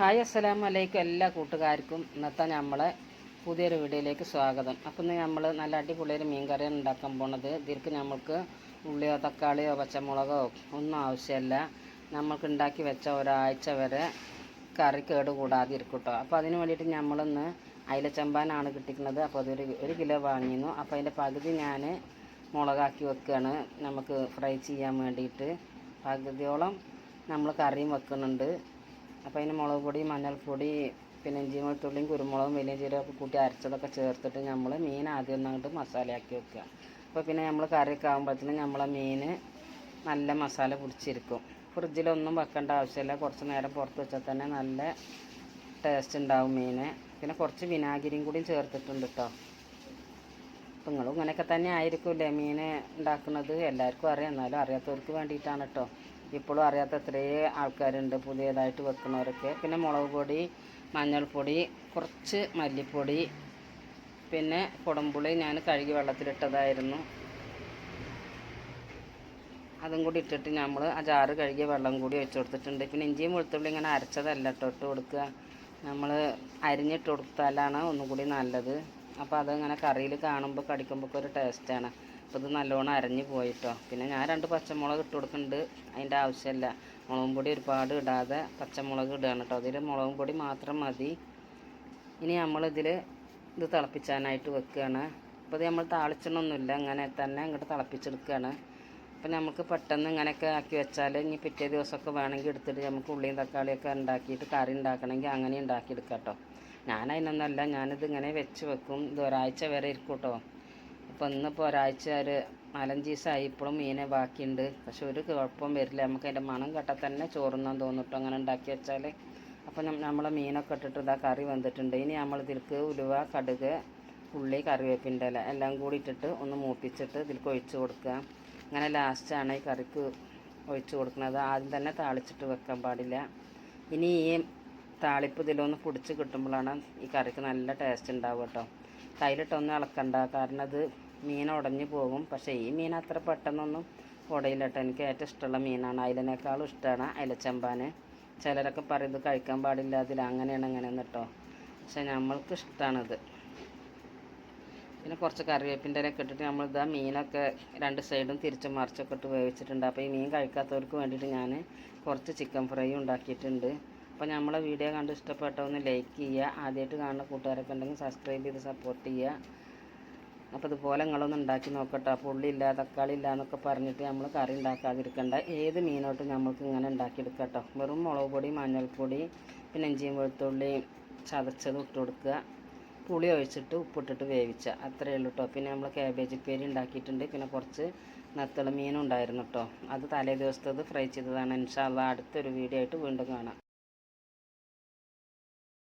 Hi അസ്സലാമു അലൈക്കും എല്ലാ കൂട്ടുകാർക്കും. ഇന്നത്തെ നമ്മളെ പുതിയൊരു വീഡിയോയിലേക്ക് സ്വാഗതം. അപ്പം ഇന്ന് നമ്മൾ നല്ല അടിപൊളിയൊരു മീൻ കറിയാണ് ഉണ്ടാക്കാൻ പോണത്. ഇതിൽക്ക് നമ്മൾക്ക് ഉള്ളിയോ തക്കാളിയോ പച്ചമുളകോ ഒന്നും ആവശ്യമില്ല നമ്മൾക്ക് ഉണ്ടാക്കി വെച്ച ഒരാഴ്ച വരെ കറി കേട് കൂടാതെ ഇരിക്കും കേട്ടോ അപ്പോൾ അതിന് വേണ്ടിയിട്ട് നമ്മളിന്ന് അയിലച്ചമ്പാനാണ് കിട്ടിക്കുന്നത്. അപ്പോൾ അതൊരു ഒരു കിലോ വാങ്ങിയിരുന്നു. അപ്പോൾ അതിന്റെ പകുതി ഞാൻ മുളകാക്കി വെക്കുകയാണ് നമുക്ക് ഫ്രൈ ചെയ്യാൻ വേണ്ടിയിട്ട്. പകുതിയോളം നമ്മൾ കറിയും വെക്കുന്നുണ്ട്. അപ്പോൾ അതിന് മുളക് പൊടി മഞ്ഞൾപ്പൊടി പിന്നെ ഇഞ്ചി വെളുത്തുള്ളിയും കുരുമുളകും വലിയ ജീരകമൊക്കെ കൂട്ടി അരച്ചതൊക്കെ ചേർത്തിട്ട് നമ്മൾ മീൻ ആദ്യം ഒന്നങ്ങോട്ട് മസാലയാക്കി വെക്കുക. അപ്പോൾ പിന്നെ നമ്മൾ കറിയൊക്കെ ആകുമ്പോഴത്തേനും നമ്മളെ മീൻ നല്ല മസാല പിടിച്ചിരിക്കും. ഫ്രിഡ്ജിലൊന്നും വെക്കേണ്ട ആവശ്യമില്ല. കുറച്ച് നേരം പുറത്ത് വെച്ചാൽ തന്നെ നല്ല ടേസ്റ്റ് ഉണ്ടാവും മീൻ പിന്നെ കുറച്ച് വിനാഗിരിയും കൂടി ചേർത്തിട്ടുണ്ട് കേട്ടോ നിങ്ങളും ഇങ്ങനെയൊക്കെ തന്നെ ആയിരിക്കുമല്ലേ മീൻ ഉണ്ടാക്കുന്നത്? എല്ലാവർക്കും അറിയാം. എന്നാലും അറിയാത്തവർക്ക് വേണ്ടിയിട്ടാണ് കേട്ടോ ഇപ്പോഴും അറിയാത്ത എത്രയോ ആൾക്കാരുണ്ട് പുതിയതായിട്ട് വെക്കുന്നവരൊക്കെ. പിന്നെ മുളക് പൊടി മഞ്ഞൾപ്പൊടി കുറച്ച് മല്ലിപ്പൊടി പിന്നെ കുടംപുളി ഞാൻ കഴുകി വെള്ളത്തിലിട്ടതായിരുന്നു. അതും കൂടി ഇട്ടിട്ട് നമ്മൾ ആ ജാറ് കഴുകിയ വെള്ളം കൂടി ഒഴിച്ചു കൊടുത്തിട്ടുണ്ട്. പിന്നെ ഇഞ്ചിയും വെളുത്തുള്ളി ഇങ്ങനെ അരച്ചതല്ല കേട്ടോ ഇട്ട് കൊടുക്കുക. നമ്മൾ അരിഞ്ഞിട്ട് കൊടുത്താലാണ് ഒന്നും കൂടി നല്ലത്. അപ്പോൾ അതങ്ങനെ കറിയിൽ കാണുമ്പോൾ കടിക്കുമ്പോൾ ഒരു ടേസ്റ്റാണ് അപ്പോൾ ഇത് നല്ലോണം അരഞ്ഞു പോയിട്ടോ. പിന്നെ ഞാൻ രണ്ട് പച്ചമുളക് ഇട്ട് കൊടുക്കുന്നുണ്ട് അതിന്റെ ആവശ്യമില്ല മുളകും പൊടി ഒരുപാട് ഇടാതെ പച്ചമുളക് ഇടുകയാണ് കേട്ടോ അതിൽ മുളകും പൊടി മാത്രം മതി. ഇനി നമ്മളിതിൽ ഇത് തിളപ്പിച്ചാനായിട്ട് വെക്കുകയാണ് അപ്പോൾ ഇത് നമ്മൾ താളിച്ചണമൊന്നുമില്ല അങ്ങനെ തന്നെ ഇങ്ങോട്ട് തിളപ്പിച്ചെടുക്കുകയാണ് അപ്പം നമുക്ക് പെട്ടെന്ന് ഇങ്ങനെയൊക്കെ ആക്കി വെച്ചാൽ ഇനി പിറ്റേ ദിവസമൊക്കെ വേണമെങ്കിൽ എടുത്തിട്ട് നമുക്ക് ഉള്ളിയും തക്കാളിയൊക്കെ ഉണ്ടാക്കിയിട്ട് കറി ഉണ്ടാക്കണമെങ്കിൽ അങ്ങനെ ഉണ്ടാക്കിയെടുക്കാം കേട്ടോ. ഞാൻ അതിനൊന്നല്ല ഞാനിത് ഇങ്ങനെ വെച്ച് വെക്കും. ഇത് ഒരാഴ്ച വരെ ഇരിക്കും കേട്ടോ. അപ്പോൾ ഇന്നിപ്പോൾ ഒരാഴ്ച ഒരു നാലഞ്ച് ദിവസമായി ഇപ്പോഴും മീനെ ബാക്കിയുണ്ട്. പക്ഷെ ഒരു കുഴപ്പം വരില്ല. നമുക്ക് അതിന്റെ മണം കെട്ടാൽ തന്നെ ചോറുന്നാൻ തോന്നിട്ടോ അങ്ങനെ ഉണ്ടാക്കി വെച്ചാൽ അപ്പോൾ നമ്മളെ മീനൊക്കെ ഇട്ടിട്ട് ഇതാ കറി വന്നിട്ടുണ്ട് ഇനി നമ്മൾ ഇതിൽക്ക് ഉലുവ കടുക് ഉള്ളി കറിവേപ്പിന്റെ ഇല എല്ലാം കൂടി ഇട്ടിട്ട് ഒന്ന് മൂപ്പിച്ചിട്ട് ഇതിൽക്ക് ഒഴിച്ച് കൊടുക്കുക. അങ്ങനെ ലാസ്റ്റാണ് ഈ കറിക്ക് ഒഴിച്ച് കൊടുക്കുന്നത്. ആദ്യം തന്നെ താളിച്ചിട്ട് വെക്കാൻ പാടില്ല. ഇനി ഈ താളിപ്പ് ഇതിലൊന്ന് പൊടിച്ച് കിട്ടുമ്പോഴാണ് ഈ കറിക്ക് നല്ല ടേസ്റ്റ് ഉണ്ടാവുക കേട്ടോ കയ്യിലിട്ടൊന്നും ഇളക്കണ്ട കാരണം അത് മീൻ ഉടഞ്ഞു പോകും. പക്ഷേ ഈ മീൻ അത്ര പെട്ടെന്നൊന്നും ഉടയില്ല കേട്ടോ എനിക്ക് ഏറ്റവും ഇഷ്ടമുള്ള മീനാണ്. അയിലിനേക്കാളും ഇഷ്ടമാണ് അയിലച്ചമ്പാന്. ചിലരൊക്കെ പറയും ഇത് കഴിക്കാൻ പാടില്ല അതിൽ അങ്ങനെയാണ് അങ്ങനെയെന്ന് കേട്ടോ പക്ഷേ നമ്മൾക്ക് ഇഷ്ടമാണിത് പിന്നെ കുറച്ച് കറിവേപ്പിന്റെ ഇലയൊക്കെ ഇട്ടിട്ട് നമ്മൾ ഇതാ മീനൊക്കെ രണ്ട് സൈഡും തിരിച്ച് മറിച്ചൊക്കെ ഇട്ട് വേവിച്ചിട്ടുണ്ട്. അപ്പോൾ ഈ മീൻ കഴിക്കാത്തവർക്ക് വേണ്ടിയിട്ട് ഞാൻ കുറച്ച് ചിക്കൻ ഫ്രൈ ഉണ്ടാക്കിയിട്ടുണ്ട്. അപ്പോൾ നമ്മളെ വീഡിയോ കണ്ട് ഇഷ്ടപ്പെട്ടോ എന്ന് ലൈക്ക് ചെയ്യുക. ആദ്യമായിട്ട് കാണുന്ന കൂട്ടുകാരൊക്കെ ഉണ്ടെങ്കിൽ സബ്സ്ക്രൈബ് ചെയ്ത് സപ്പോർട്ട് ചെയ്യുക. അപ്പോൾ ഇതുപോലെ നിങ്ങളൊന്ന് ഉണ്ടാക്കി നോക്കട്ടെ. പുള്ളി ഇല്ല തക്കാളി ഇല്ല എന്നൊക്കെ പറഞ്ഞിട്ട് നമ്മൾ കറി ഉണ്ടാക്കാതിരിക്കണ്ട. ഏത് മീനോട്ടും നമ്മൾക്ക് ഇങ്ങനെ ഉണ്ടാക്കിയെടുക്കാം കേട്ടോ. വെറും മുളക് പൊടി മഞ്ഞൾപ്പൊടി പിന്നെ ഇഞ്ചിയും വെളുത്തുള്ളി ചതച്ചത് ഇട്ട് കൊടുക്കുക. പുളി ഒഴിച്ചിട്ട് ഉപ്പിട്ടിട്ട് വേവിച്ച. അത്രയേ ഉള്ളൂ കേട്ടോ പിന്നെ നമ്മൾ ക്യാബേജ് ഉപ്പേരി ഉണ്ടാക്കിയിട്ടുണ്ട്. പിന്നെ കുറച്ച് നത്തള മീനും ഉണ്ടായിരുന്നു കേട്ടോ അത് തലേ ദിവസത്തത് ഫ്രൈ ചെയ്തതാണ്. ഇൻഷാല്ല അടുത്തൊരു വീഡിയോ ആയിട്ട് വീണ്ടും കാണാം.